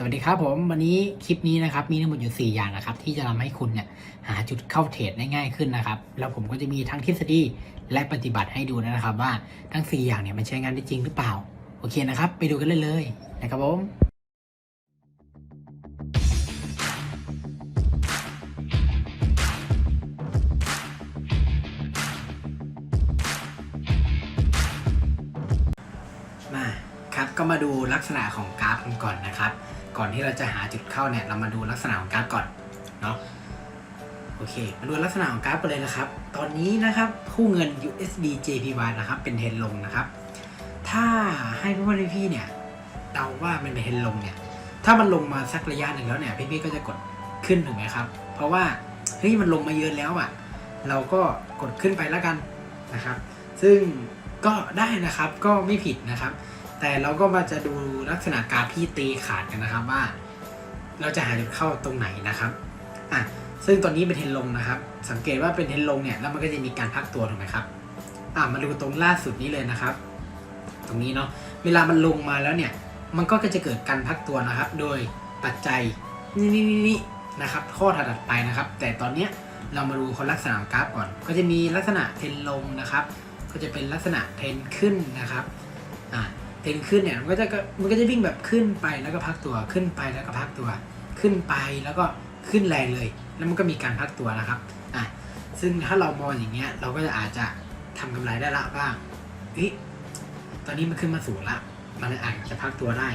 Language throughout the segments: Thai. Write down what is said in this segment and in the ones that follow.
สวัสดีครับผมวันนี้คลิปนี้นะครับมีทั้งหมดอยู่ 4 อย่างนะครับ ที่จะทำให้คุณเนี่ยหาจุดเข้าเทรดได้ง่ายขึ้นนะครับ แล้วผมก็จะมีทั้งทฤษฎีและปฏิบัติให้ดูนะครับ ว่าทั้ง 4 อย่างเนี่ยมันใช้งานได้จริงหรือเปล่า โอเคนะครับ ไปดูกันเลยเลยนะครับผมมาครับก็มาดูลักษณะของกราฟกันก่อนนะครับ ก่อนที่เราจะหาจุดเข้าเนี่ย เรามาดูลักษณะของกราฟก่อนเนาะโอเค มาดูลักษณะของกราฟกันเลยนะครับ ตอนนี้นะครับคู่เงิน USD JPY นะครับ เป็นเทรนลงนะครับ ถ้าให้พี่ว่พี่เนี่ยเดาว่ามันเป็นเทรนลงเนี่ย ถ้ามันลงมาสักระยะหนึ่งแล้วเนี่ยพี่ๆก็จะกดขึ้นถูกไหมครับ เพราะว่าเฮ้ยมันลงมาเยอะแล้วอะ่ะ เราก็กดขึ้นไปแล้วกันนะครับ ซึ่งก็ได้นะครับก็ไม่ผิดนะครับ แต่เราก็มาจะดูลักษณะกาฟที่ตีขาดกันนะครับว่า เราจะหาจุดเข้าตรงไหนนะครับอะซึ่งตอนนี้เป็นเทนลงนะครับ สังเกตว่าเป็นเทนลงเนี่ยแล้วมันก็จะมีการพักตัวถูกไหมครับอะมาดูตรงล่าสุดนี้เลยนะครับ ตรงนี้เนาะเวลามันลงมาแล้วเนี่ย มันก็จะเกิดการพักตัวนะครับ โดยปัจจัยนี่นี่นี่นี่นะครับข้อถัดไปนะครับ แต่ตอนเนี้ยเรามาดูคนลักษณะกราฟก่อน ก็จะมีลักษณะเทนลงนะครับ ก็จะเป็นลักษณะเทนขึ้นนะครับอ่า เทรนขึ้นเนี่ย มันก็จะมันก็จะวิ่งแบบขึ้นไปแล้วก็พักตัวขึ้นไปแล้วก็พักตัว ขึ้นไปแล้วก็ขึ้นแรงเลย แล้วมันก็มีการพักตัวนะครับอะซึ่งถ้าเรามองอย่างเงี้ย เราก็จะอาจจะทำกำไรได้ละบ้างเฮ้ยตอนนี้มันขึ้นมาสูงละมันอาจจะพักตัวได้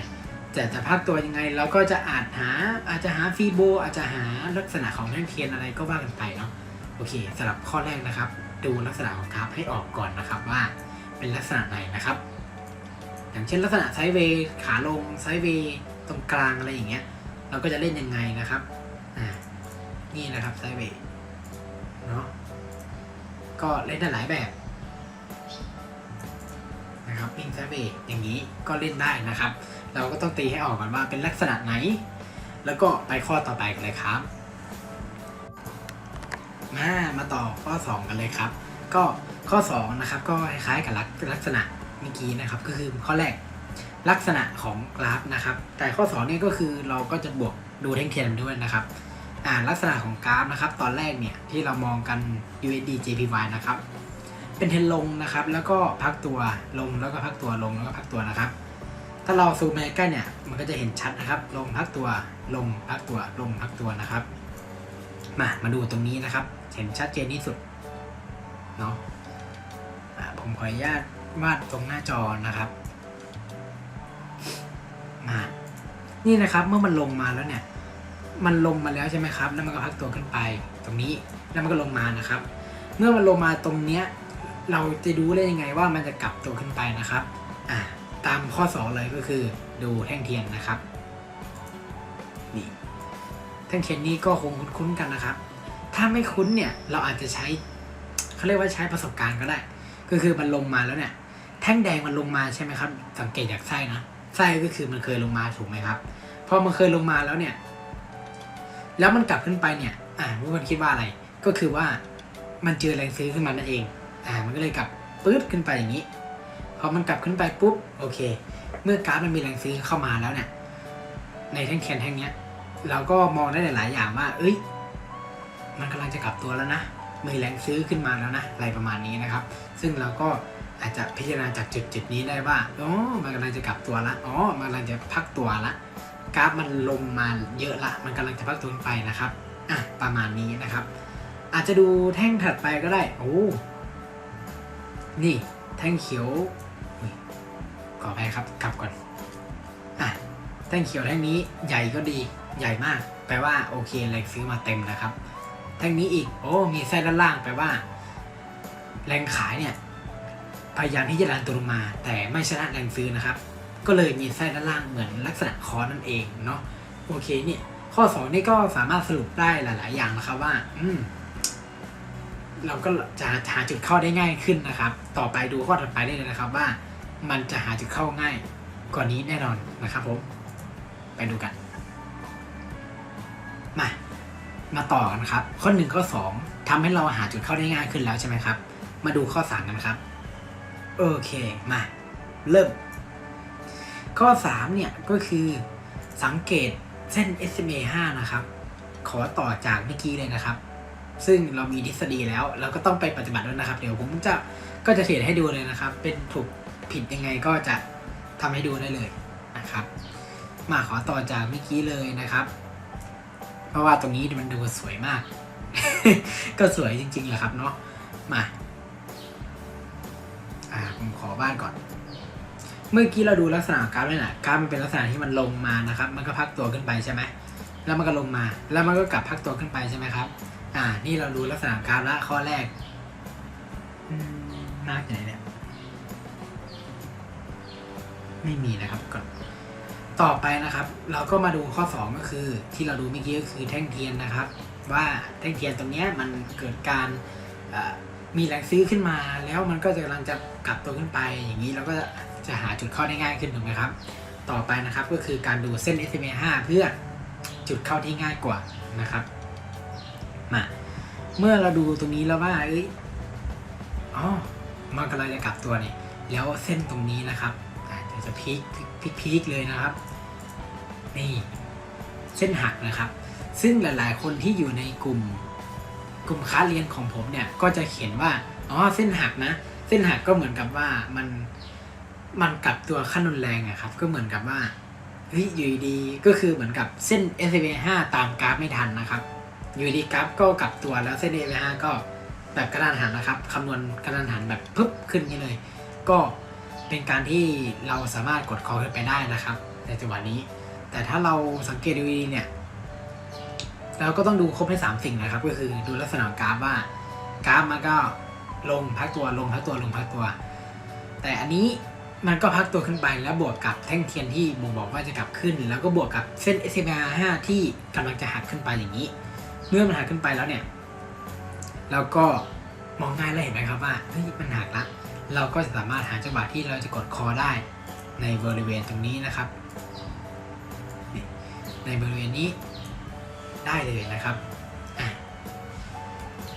แต่จะพักตัวยังไงเราก็จะอาจหาอาจจะหาฟีโบอาจจะหาลักษณะของแท่งเทียนอะไรก็ว่ากันไปเนาะโอเคสำหรับข้อแรกนะครับ ดูลักษณะของกราฟให้ออกก่อนนะครับว่าเป็นลักษณะไหนนะครับ อย่างเช่นลักษณะไซด์เวย์ขาลงไซด์เวย์ตรงกลางอะไรอย่างเงี้ย เราก็จะเล่นยังไงนะครับนี่นะครับไซด์เวย์เนาะก็เล่นได้หลายแบบนะครับวิ่งไซด์เวย์อย่างนี้ก็เล่นได้นะครับ เราก็ต้องตีให้ออกก่อนว่าเป็นลักษณะไหน แล้วก็ไปข้อต่อไปกันเลยครับมามาต่อข้อ 2 กันเลยครับ ก็ข้อ2นะครับก็คล้ายๆกับลักษณะ เมื่อกี้นะครับ ก็คือข้อแรกลักษณะของกราฟนะครับ แต่ข้อ2นี่ก็คือเราก็จะบวกดูแท่งเทียนด้วยนะครับอ่าลักษณะของกราฟนะครับ ตอนแรกเนี่ยที่เรามองกัน USD JPY นะครับ เป็นเทนลงนะครับ แล้วก็พักตัวลงแล้วก็พักตัวลงแล้วก็พักตัวนะครับ ถ้าเราซูมไปใกล้เนี่ยมันก็จะเห็นชัดนะครับ ลงพักตัวลงพักตัวลงพักตัวนะครับ มามาดูตรงนี้นะครับ เห็นชัดเจนที่สุดเนาะอ่าผมขออนุญาต วาดตรงหน้าจอนะครับมานี่นะครับเมื่อมันลงมาแล้วเนี่ย มันลงมาแล้วใช่ไหมครับ แล้วมันก็พักตัวขึ้นไป ตรงนี้แล้วมันก็ลงมานะครับ เมื่อมันลงมาตรงเนี้ยเราจะดูได้ยังไงว่ามันจะกลับตัวขึ้นไปนะครับอ่าตามข้อ2เลยก็คือดูแท่งเทียนนะครับนี่แท่งเทียนนี้ก็คงคุ้นๆกันนะครับ ถ้าไม่คุ้นเนี่ยเราอาจจะใช้เขาเรียกว่าใช้ประสบการณ์ก็ได้ ก็คือมันลงมาแล้วเนี่ย แท่งแดงมันลงมาใช่ไหมครับ สังเกตจากไส้นะไส้ก็คือมันเคยลงมาถูกไหมครับพอมันเคยลงมาแล้วเนี่ย แล้วมันกลับขึ้นไปเนี่ย อ่าเมื่อมันคิดว่าอะไร ก็คือว่ามันเจอแรงซื้อขึ้นมานั่นเอง อ่า มันก็เลยกลับปื๊ดขึ้นไปอย่างนี้พอมันกลับขึ้นไปปุ๊บโอเค เมื่อกราฟมันมีแรงซื้อเข้ามาแล้วเนี่ย ในแท่งแคนแท่งเนี้ย เราก็มองได้หลาย ๆ อย่างว่า เอ้ย มันกำลังจะกลับตัวแล้วนะมีแรงซื้อขึ้นมาแล้วนะอะไรประมาณนี้นะครับ ซึ่งเราก็ อาจจะพิจารณาจากจุดจุดนี้ได้ว่าอ๋อมันกำลังจะกลับตัวละอ๋อมันกำลังจะพักตัวละกราฟมันลงมาเยอะละ มันกำลังจะพักตัวไปนะครับอะประมาณนี้นะครับ อาจจะดูแท่งถัดไปก็ได้โอ้นี่แท่งเขียวขออภัยครับกลับก่อนอะแท่งเขียวแท่งนี้ใหญ่ก็ดีใหญ่มาก แปลว่าโอเคแรงซื้อมาเต็มนะครับ แท่งนี้อีกโอ้มีไส้ด้านล่างแปลว่า แรงขายเนี่ย พยายามที่จะดันตัวลงมา แต่ไม่ชนะแรงซื้อนะครับ ก็เลยมีไส้ด้านล่างเหมือนลักษณะคอนั่นเองเนาะโอเคเนี่ยข้อ 2 นี่ก็สามารถสรุปได้หลาย ๆ อย่างนะครับว่า อืม เราก็จะหาจุดเข้าได้ง่ายขึ้นนะครับ ต่อไปดูข้อถัดไปได้เลยนะครับ ว่า มันจะหาจุดเข้าง่ายกว่านี้แน่นอนนะครับผม ไปดูกัน มา มาต่อกันครับ ข้อหนึ่งข้อสองทำให้เราหาจุดเข้าได้ง่ายขึ้นแล้วใช่ไหมครับ มาดูข้อสามกันครับ โอเค มา เริ่ม ข้อสามเนี่ย ก็คือสังเกตเส้น SMA 5 นะครับ ขอต่อจากเมื่อกี้เลยนะครับ ซึ่งเรามีทฤษฎีแล้ว เราก็ต้องไปปฏิบัติด้วยนะครับ เดี๋ยวผมจะก็จะเขียนให้ดูเลยนะครับ เป็นถูกผิดยังไงก็จะทำให้ดูได้เลยนะครับ มาขอต่อจากเมื่อกี้เลยนะครับ เพราะว่าตรงนี้มันดูสวยมาก ก็สวยจริงๆแหละครับเนาะมา ผมขอบ้านก่อน เมื่อกี้เราดูลักษณะกราฟนี่แหละกราฟมันเป็นลักษณะที่มันลงมานะครับ มันก็พักตัวขึ้นไปใช่ไหมแล้วมันก็ลงมา แล้วมันก็กลับพักตัวขึ้นไปใช่ไหมครับ อ่า นี่เราดูลักษณะกราฟละข้อแรกอืมากไหนเนี่ย ไม่มีนะครับก่อนต่อไปนะครับ เราก็มาดูข้อ 2 ก็คือ ที่เราดูเมื่อกี้ก็คือแท่งเทียนนะครับ ว่าแท่งเทียนตรงนี้มันเกิดการอ่อ มีแรงซื้อขึ้นมาแล้วมันก็จะกำลังจะกลับตัวขึ้นไป อย่างนี้เราก็จะหาจุดเข้าได้ง่ายขึ้นถูกไหมครับ ต่อไปนะครับก็คือการดูเส้น SMA 5 เพื่อจุดเข้าที่ง่ายกว่านะครับมาเมื่อเราดูตรงนี้แล้วว่าเอ้ยอ๋อมันกำลังจะกลับตัวเนี่ยแล้วเส้นตรงนี้นะครับจะจะพีคพีคพีคเลยนะครับ นี่ เส้นหักนะครับ ซึ่งหลาย ๆ คนที่อยู่ในกลุ่ม กลุ่มค้าเรียนของผมเนี่ยก็จะเขียนว่าอ๋อเส้นหักนะ เส้นหักก็เหมือนกับว่ามันมันกลับตัวขั้นรุนแรงอะครับ ก็เหมือนกับว่าเฮ้ยอยู่ดีก็คือเหมือนกับเส้น s m a 5ตามกราฟไม่ทันนะครับ อยู่ดีกราฟก็กลับตัวแล้วเส้น s m a 5ก็แบบกระดานหันนะครับคำนวณกระดานหันแบบปึ๊บขึ้นนี้เลย ก็เป็นการที่เราสามารถกดคอขึ้นไปได้นะครับ ในจังหวะนี้ แต่ถ้าเราสังเกตดูดีๆเนี่ย เราก็ต้องดูครบให้สามสิ่งนะครับ ก็คือดูลักษณะกราฟว่ากราฟมันก็ลงพักตัวลงพักตัวลงพักตัว แต่อันนี้มันก็พักตัวขึ้นไปแล้วบวกกับแท่งเทียนที่บ่งบอกว่าจะกลับขึ้น แล้วก็บวกกับเส้น SMA 5ที่กำลังจะหักขึ้นไปอย่างนี้ เมื่อมันหักขึ้นไปแล้วเนี่ยเราก็มองง่ายเลยเห็นไหมครับว่าเฮ้ยมันหักละเราก็จะสามารถหาจังหวะที่เราจะกดคอได้ในบริเวณตรงนี้นะครับ ในบริเวณนี้ ได้เลยนะครับ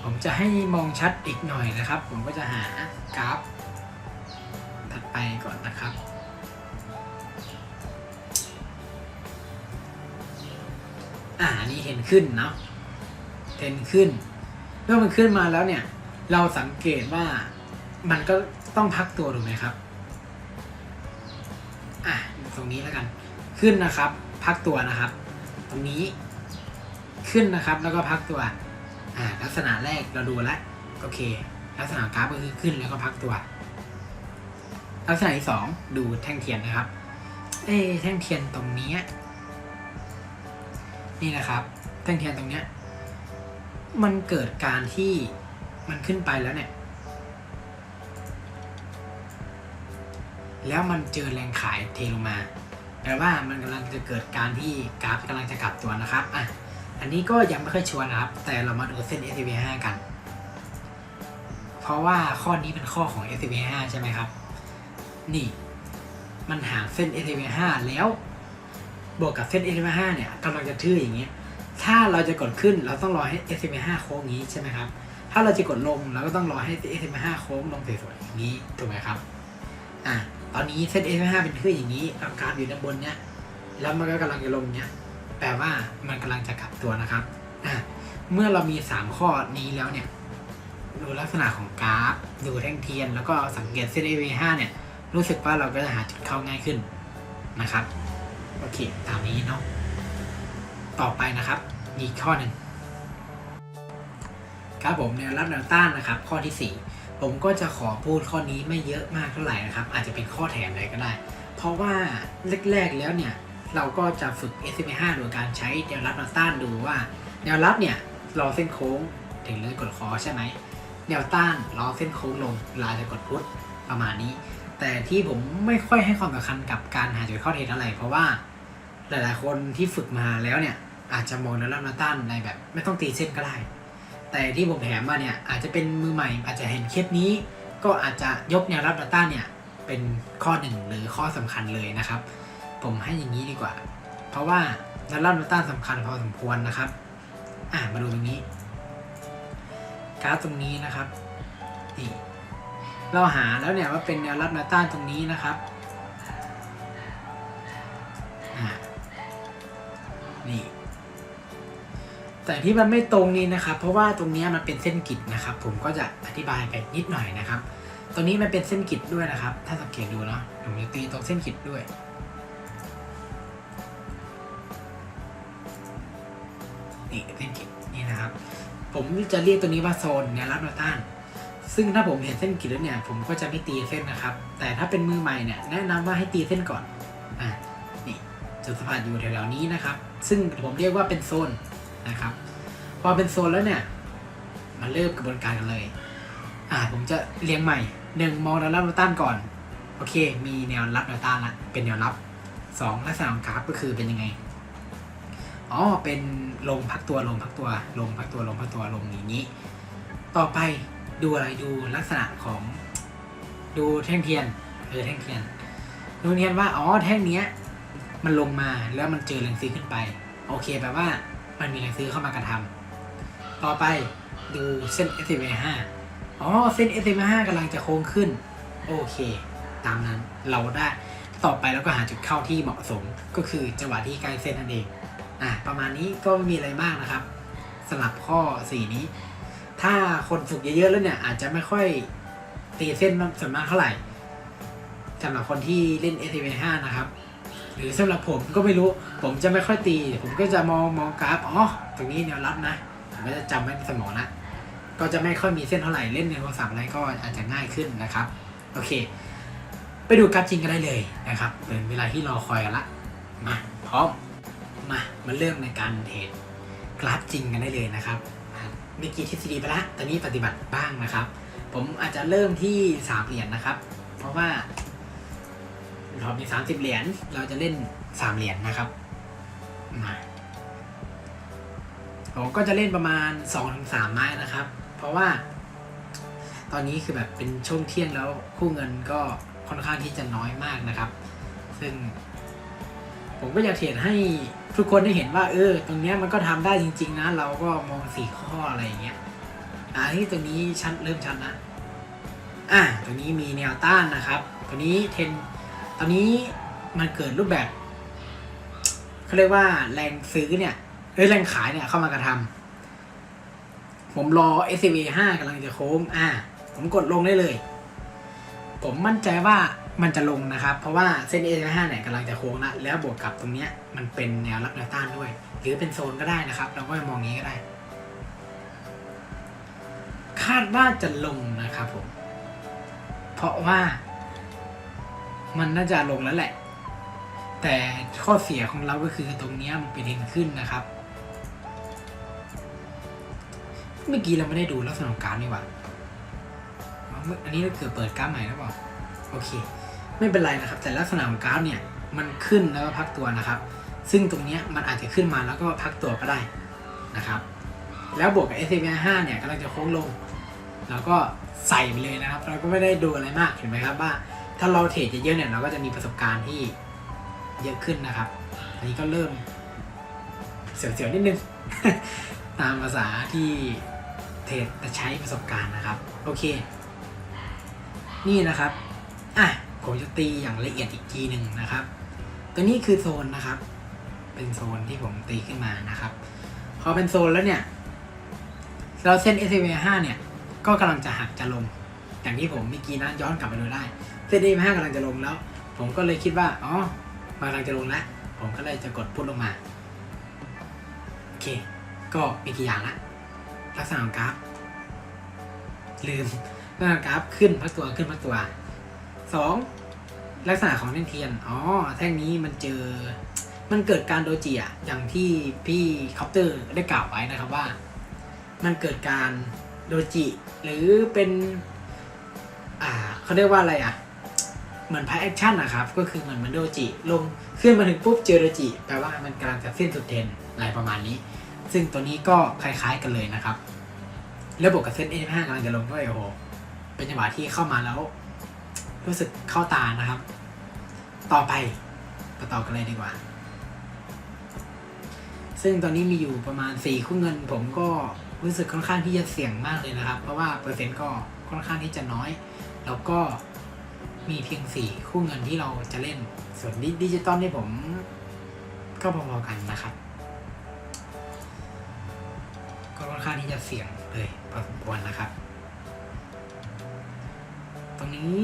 ผมจะให้มองชัดอีกหน่อยนะครับ ผมก็จะหากราฟถัดไปก่อนนะครับอ่านี้เห็นขึ้นเนาะเห็นขึ้น เมื่อมันขึ้นมาแล้วเนี่ย เราสังเกตว่ามันก็ต้องพักตัวถูกไหมครับ อะตรงนี้แล้วกัน ขึ้นนะครับ พักตัวนะครับ ตรงนี้ ขึ้นนะครับ แล้วก็พักตัวอ่าลักษณะแรกเราดูแล้วโอเค ลักษณะกราฟก็คือขึ้นแล้วก็พักตัว ลักษณะที่สองดูแท่งเทียนนะครับ เอ้แท่งเทียนตรงนี้ นี่นะครับ แท่งเทียนตรงเนี้ยมันเกิดการที่มันขึ้นไปแล้วเนี่ย แล้วมันเจอแรงขายเทลงมา แปลว่ามันกำลังจะเกิดการที่กราฟกำลังจะกลับตัวนะครับ อะ อันนี้ก็ยังไม่ค่อยชัวร์นะครับ แต่เรามาดูเส้น s v 5กัน เพราะว่าข้อนี้เป็นข้อของ s v 5ใช่ไหมครับ นี่ มันหาเส้น s v 5แล้ว บวกกับเส้น s v 5เนี่ยกำลังจะทื่ออย่างเงี้ย ถ้าเราจะกดขึ้นเราต้องรอให้ s v 5โค้งนี้ใช่ไหมครับ ถ้าเราจะกดลงเราก็ต้องรอให้ s v 5โค้งลงสวยๆอย่างนี้ถูกไหมครับ อะ ตอนนี้เส้น s v 5เป็นทื่ออย่างนี้กับกราฟอยู่ด้านบนเนี้ยแล้วมันก็กำลังจะลงเนี้ย แปลว่ามันกำลังจะกลับตัวนะครับเมื่อเรามี 3 ข้อนี้แล้วเนี่ย ดูลักษณะของกราฟ ดูแท่งเทียน แล้วก็สังเกตเส้น AV5 เนี่ย รู้สึกว่าเราก็จะหาจุดเข้าง่ายขึ้นนะครับ โอเค ตามนี้เนาะ ต่อไปนะครับ อีกข้อหนึ่งครับผมแนวรับแนวต้านนะครับ ข้อที่ 4 ผมก็จะขอพูดข้อนี้ไม่เยอะมากเท่าไหร่นะครับ อาจจะเป็นข้อแถมเลยก็ได้ เพราะว่าแรกๆแล้วเนี่ย เราก็จะฝึก s m 5โดยการใช้แนวรับแนวต้านดูว่า แนวรับเนี่ยรอเส้นโค้งถึงเราจะกดคอใช่ไหมแนวต้านรอเส้นโค้งลงเวลาจะกดพุทประมาณนี้ แต่ที่ผมไม่ค่อยให้ความสำคัญกับการหาจุดเข้าเทรดอะไร เพราะว่าหลายๆ คนที่ฝึกมาแล้วเนี่ยอาจจะมองแนวรับแนวต้านในแบบ ไม่ต้องตีเส้นก็ได้ แต่ที่ผมแถมมาเนี่ยอาจจะเป็นมือใหม่ อาจจะเห็นเคสนี้ ก็อาจจะยกแนวรับแนวต้านเนี่ยเป็นข้อหนึ่งหรือข้อสำคัญเลยนะครับ ผมให้อย่างนี้ดีกว่า เพราะว่าแนวรับแนต้านสำคัญพอสมควรนะครับ อ่ามาดูตรงนี้กราฟตรงนี้นะครับนี่เราหาแล้วเนี่ยว่าเป็นแนวรับแนวต้านตรงนี้นะครับนี่ แต่ที่มันไม่ตรงนี้นะครับ เพราะว่าตรงนี้มันเป็นเส้นกิดนะครับ ผมก็จะอธิบายไปนิดหน่อยนะครับ ตรงนี้มันเป็นเส้นกิดด้วยนะครับ ถ้าสังเกตดูเนาะผมจะตีตรงเส้นกิดด้วย ผมจะเรียกตัวนี้ว่าโซนแนวรับแนวต้าน ซึ่งถ้าผมเห็นเส้นกิดแล้วเนี่ย ผมก็จะไม่ตีเส้นนะครับ แต่ถ้าเป็นมือใหม่เนี่ยแนะนำว่าให้ตีเส้นก่อนอะนี่จุดสัมผัสอยู่แถวๆนี้นะครับ ซึ่งผมเรียกว่าเป็นโซนนะครับ พอเป็นโซนแล้วเนี่ยมาเริ่มกระบวนการกันเลย อ่า ผมจะเรียงใหม่หนึ่งมองแนวรับแนวต้านก่อน โอเค มีแนวรับแนวต้านละ เป็นแนวรับสองลักษณะของกราฟก็คือเป็นยังไง อ๋อเป็นลงพักตัวลงพักตัวลงพักตัวลงพักตัวลงอย่างนี้ ต่อไปดูอะไรดูลักษณะของดูแท่งเทียนเออแท่งเทียนดูเทียนว่าอ๋อแท่งเนี้ย มันลงมาแล้วมันเจอแรงซื้อขึ้นไป โอเคแปลว่ามันมีแรงซื้อเข้ามากระทำต่อไปดูเส้น s m 5อ๋อเส้น s m 5กำลังจะโค้งขึ้น โอเค ตามนั้นเราได้ต่อไปแล้วก็หาจุดเข้าที่เหมาะสมก็คือจังหวะที่ใกล้เส้นนั่นเอง อะประมาณนี้ก็ไม่มีอะไรมากนะครับสำหรับข้อ 4 นี้ ถ้าคนฝึกเยอะๆแล้วเนี่ย อาจจะไม่ค่อยตีเส้นส่วนมากเท่าไหร่สำหรับคนที่เล่น s m 5นะครับ หรือสำหรับผมก็ไม่รู้ผมจะไม่ค่อยตี ผมก็จะมองมองกราฟอ๋อตรงนี้แนวรับนะ ผมก็จะจำไว้ในสมองละก็จะไม่ค่อยมีเส้นเท่าไหร่เล่นในโทรศัพท์อะไรก็อาจจะง่ายขึ้นนะครับ โอเค ไปดูกราฟจริงกันได้เลยนะครับเป็นเวลาที่รอคอยกันละมาพร้อม มาเริ่มในการเทรดกราฟจริงกันได้เลยนะครับเมื่อกี้ทฤษฎีไปละตอนนี้ปฏิบัติบ้างนะครับ ผมอาจจะเริ่มที่สามเหรียญนะครับ เพราะว่าเรามี30เหรียญเราจะเล่น3เหรียญนะครับมาผมก็จะเล่นประมาณ2-3ไม้นะครับ เพราะว่าตอนนี้คือแบบเป็นช่วงเที่ยงแล้วคู่เงินก็ค่อนข้างที่จะน้อยมากนะครับ ซึ่งผมก็อยากเห็นให้ ทุกคนได้เห็นว่า เออ ตรงเนี้ยมันก็ทำได้จริง ๆ นะ เราก็มองสี่ข้ออะไรอย่างเงี้ยอ่าที่ตรงนี้ชัดเริ่มชัดนะอ่าตรงนี้มีแนวต้านนะครับ ตัวนี้เทนตอนนี้มันเกิดรูปแบบเขาเรียกว่าแรงซื้อเนี่ยเอ้ยแรงขายเนี่ยเข้ามากระทำผมรอ s c v 5กำลังจะโค้งอ่า ผมกดลงได้เลย ผมมั่นใจว่ามันจะลงนะครับ เพราะว่าเส้น s c v 5เนี่ยกำลังจะโค้งละแล้วบวกกับตรงเนี้ยมันเป็นแนวรับแนวต้านด้วย หรือเป็นโซนก็ได้นะครับ เราก็มองงี้ก็ได้ คาดว่าจะลงนะครับผม เพราะว่า มันน่าจะลงแล้วแหละ แต่ข้อเสียของเราก็คือตรงเนี้ยมันเป็นเด้งขึ้นนะครับ เมื่อกี้เราไม่ได้ดูลักษณะกาฟนี่หว่า ออันนี้เราเกิดเปิดกราฟใหม่แล้วเปล่าโอเค ไม่เป็นไรนะครับ แต่ลักษณะของกราฟเนี่ยมันขึ้นแล้วก็พักตัวนะครับ ซึ่งตรงนี้มันอาจจะขึ้นมาแล้วก็พักตัวก็ได้นะครับ แล้วบวกกับ s m 5เนี่ยกำลังจะโค้งลงแล้วก็ใส่ไปเลยนะครับ เราก็ไม่ได้ดูอะไรมากเห็นไหมครับว่า ถ้าเราเทรดเยอะๆเนี่ยเราก็จะมีประสบการณ์ที่เยอะขึ้นนะครับ อันนี้ก็เริ่มเสียวๆนิดนึงตามภาษาที่เทรดแต่ใช้ประสบการณ์นะครับ โอเค นี่นะครับ อะ ผมจะตีอย่างละเอียดอีกทีหนึ่งนะครับ ตัวนี้คือโซนนะครับ เป็นโซนที่ผมตีขึ้นมานะครับ พอเป็นโซนแล้วเนี่ย เราเส้น s m 5เนี่ย ก็กำลังจะหักจะลง อย่างที่ผมเมื่อกี้นะย้อนกลับไปดูได้ เส้น s m 5กำลังจะลงแล้ว ผมก็เลยคิดว่า อ๋อมันกำลังจะลงแล้ว ผมก็เลยจะกดพุทลงมา โอเค ก็มีกี่อย่างละ ลักษณะของกราฟ ลืม ลักษณะของกราฟขึ้นพักตัวขึ้นพักตัวสองลักษณะของแท่งเทียน อ๋อ แท่งนี้มันเจอ มันเกิดการโดจิอะอย่างที่พี่คอปเตอร์ได้กล่าวไว้นะครับว่า มันเกิดการโดจิ หรือเป็น อ่าเขาเรียกว่าอะไรอะเหมือนพายแอคชั่นนะครับ ก็คือเหมือนมันโดจิ ลงขึ้นมาถึงปุ๊บเจอโดจิ แปลว่ามันกำลังจะสิ้นสุดเทนอะไรประมาณนี้ ซึ่งตัวนี้ก็คล้ายๆกันเลยนะครับแล้วบวกกับเส้น A5 กำลังจะลงด้วยโอ้โห เป็นจังหวะที่เข้ามาแล้ว รู้สึกเข้าตานะครับ ต่อไปมาต่อกันเลยดีกว่า ซึ่งตอนนี้มีอยู่ประมาณ 4 คู่เงิน ผมก็รู้สึกค่อนข้างที่จะเสี่ยงมากเลยนะครับ เพราะว่าเปอร์เซ็นต์ก็ค่อนข้างที่จะน้อย แล้วก็มีเพียงสี่คู่เงินที่เราจะเล่น ส่วนดิจิตอลที่ผมก็พอๆกันนะครับ ก็ค่อนข้างที่จะเสี่ยงเลยพอสมควรนะครับ รงนี้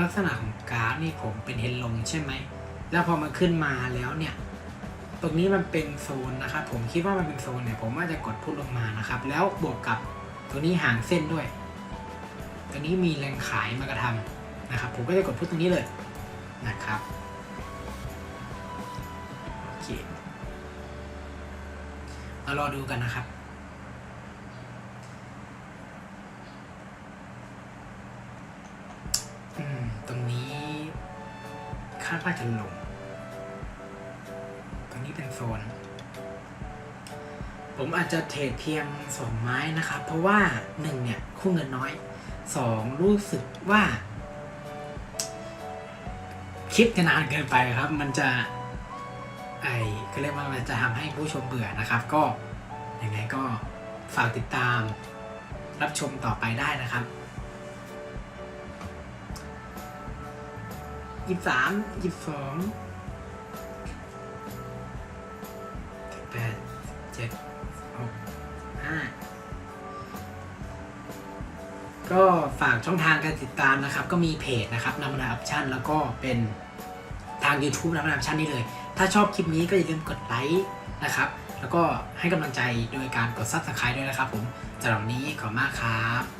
ลักษณะของกราฟนี่ผมเป็นเฮนลงใช่ไหม แล้วพอมันขึ้นมาแล้วเนี่ย ตรงนี้มันเป็นโซนนะครับ ผมคิดว่ามันเป็นโซนเนี่ย ผมว่าจะกดพุทลงมานะครับ แล้วบวกกับตัวนี้ห่างเส้นด้วย ตัวนี้มีแรงขายมากระทำนะครับ ผมก็จะกดพุทตรงนี้เลยนะครับโอเคมารอดูกันนะครับ อืม ตรงนี้คาดว่าจะลง ตรงนี้เป็นโซน ผมอาจจะเทรดเพียงสองไม้นะครับ เพราะว่าหนึ่งเนี่ย คู่เงินน้อยสองรู้สึกว่าคลิปจะนานเกินไปครับ มันจะ ไอ้ก็เรียกว่ามันจะทำให้ผู้ชมเบื่อนะครับ ก็ยังไงก็ฝากติดตามรับชมต่อไปได้นะครับ ยี่สามยี่สองแปดเจ็ดหกห้าก็ฝากช่องทางการติดตามนะครับ ก็มีเพจนะครับนำมาออปชั่น แล้วก็เป็นทาง YouTube นำมาออปชั่นนี่เลย ถ้าชอบคลิปนี้ก็อย่าลืมกดไลค์นะครับ แล้วก็ให้กำลังใจโดยการกด Subscribe ด้วยนะครับผมสำหรับวันนี้ขอบคุณมากครับ